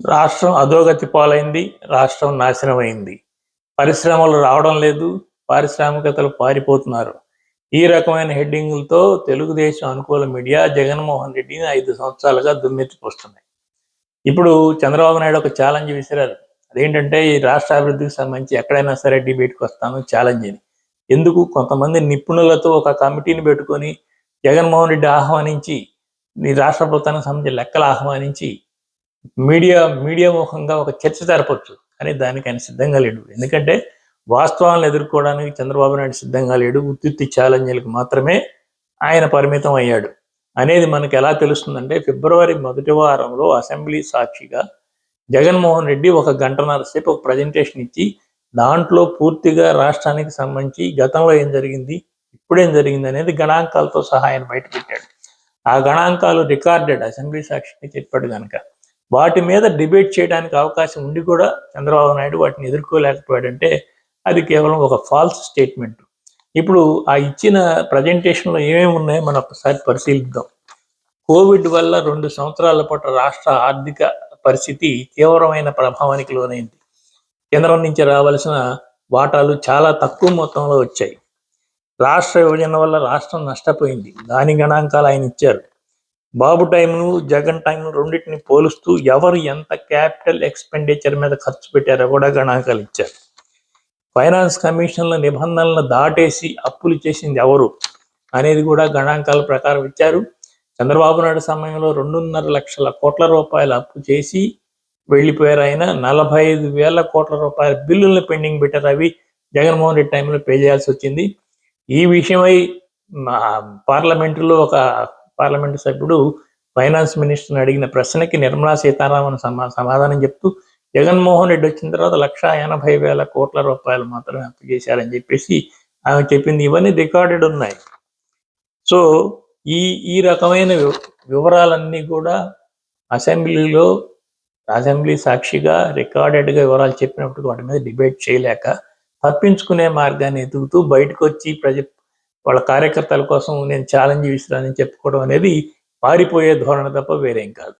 రాష్ట్రం అధోగతి పాలైంది రాష్ట్రం నాశనమైంది. పరిశ్రమలు రావడం లేదు పారిశ్రామికతలు పారిపోతున్నారు. ఈ రకమైన హెడ్డింగులతో తెలుగుదేశం అనుకూల మీడియా జగన్మోహన్ రెడ్డిని ఐదు సంవత్సరాలుగా దుమ్మెత్తిపోస్తున్నాయి ఇప్పుడు చంద్రబాబు నాయుడు ఒక ఛాలెంజ్ విసిరారు. అదేంటంటే ఈ రాష్ట్ర అభివృద్ధికి సంబంధించి ఎక్కడైనా సరే డిబేట్కి వస్తాను ఛాలెంజ్ అని ఎందుకు? కొంతమంది నిపుణులతో ఒక కమిటీని పెట్టుకొని జగన్మోహన్ రెడ్డి ఆహ్వానించి ఈ రాష్ట్ర ప్రభుత్వానికి సంబంధించి లెక్కలు ఆహ్వానించి మీడియా మీడియా ముఖంగా ఒక చర్చ జరపచ్చు కానీ దానికి ఆయన సిద్ధంగా లేడు. ఎందుకంటే వాస్తవాలను ఎదుర్కోవడానికి చంద్రబాబు నాయుడు సిద్ధంగా లేడు. ఉత్తుత్తి ఛాలెంజ్లకు మాత్రమే ఆయన పరిమితం అయ్యాడు. అనేది మనకు ఎలా తెలుస్తుందంటే ఫిబ్రవరి మొదటి వారంలో అసెంబ్లీ సాక్షిగా జగన్మోహన్ రెడ్డి ఒక గంటన్నర సేపు ఒక ప్రజెంటేషన్ ఇచ్చి దాంట్లో పూర్తిగా రాష్ట్రానికి సంబంధించి గతంలో ఏం జరిగింది ఇప్పుడేం జరిగింది అనేది గణాంకాలతో సహా ఆయన బయట పెట్టాడు ఆ గణాంకాలు రికార్డెడ్ అసెంబ్లీ సాక్షికి చెప్పాడు కనుక వాటి మీద డిబేట్ చేయడానికి అవకాశం ఉండి కూడా చంద్రబాబు నాయుడు వాటిని ఎదుర్కోలేకపోయాడంటే అది కేవలం ఒక ఫాల్స్ స్టేట్మెంట్. ఇప్పుడు ఆ ఇచ్చిన ప్రజెంటేషన్లో ఏమేమి ఉన్నాయో మనం ఒకసారి పరిశీలిద్దాం. కోవిడ్ వల్ల రెండు సంవత్సరాల పాటు రాష్ట్ర ఆర్థిక పరిస్థితి తీవ్రమైన ప్రభావానికి లోనైంది. కేంద్రం నుంచి రావాల్సిన వాటాలు చాలా తక్కువ మొత్తంలో వచ్చాయి. రాష్ట్ర విభజన వల్ల రాష్ట్రం నష్టపోయింది. దాని గణాంకాలు ఆయన ఇచ్చారు. బాబు టైంను జగన్ టైంను రెండింటిని పోలుస్తూ ఎవరు ఎంత క్యాపిటల్ ఎక్స్పెండిచర్ మీద ఖర్చు పెట్టారో కూడా గణాంకాలు ఇచ్చారు. ఫైనాన్స్ కమిషన్ల నిబంధనలను దాటేసి అప్పులు చేసింది ఎవరు అనేది కూడా గణాంకాల ప్రకారం ఇచ్చారు. చంద్రబాబు నాయుడు సమయంలో రెండున్నర లక్షల కోట్ల రూపాయల అప్పు చేసి వెళ్ళిపోయారు ఆయన. నలభై ఐదు వేల కోట్ల రూపాయల బిల్లులను పెండింగ్ పెట్టారు అవి. జగన్మోహన్ రెడ్డి టైంలో పే చేయాల్సి వచ్చింది. ఈ విషయమై పార్లమెంటులో ఒక పార్లమెంటు సభ్యుడు ఫైనాన్స్ మినిస్టర్ని అడిగిన ప్రశ్నకి నిర్మలా సీతారామన్ సమా సమాధానం చెప్తూ జగన్మోహన్ రెడ్డి వచ్చిన తర్వాత లక్ష ఎనభై వేల కోట్ల రూపాయలు మాత్రమే అప్పు చేశారని చెప్పేసి ఆమె చెప్పింది. ఇవన్నీ రికార్డెడ్ ఉన్నాయి. సో ఈ ఈ రకమైన వివరాలన్నీ కూడా అసెంబ్లీలో అసెంబ్లీ సాక్షిగా రికార్డెడ్గా వివరాలు చెప్పినప్పుడు వాటి మీద డిబేట్ చేయలేక తప్పించుకునే మార్గాన్ని ఎదుగుతూ బయటకు వచ్చి ప్రజ వాళ్ళ కార్యకర్తల కోసం నేను ఛాలెంజ్ విసిరానని చెప్పుకోవడం అనేది పారిపోయే ధోరణి తప్ప వేరేం కాదు.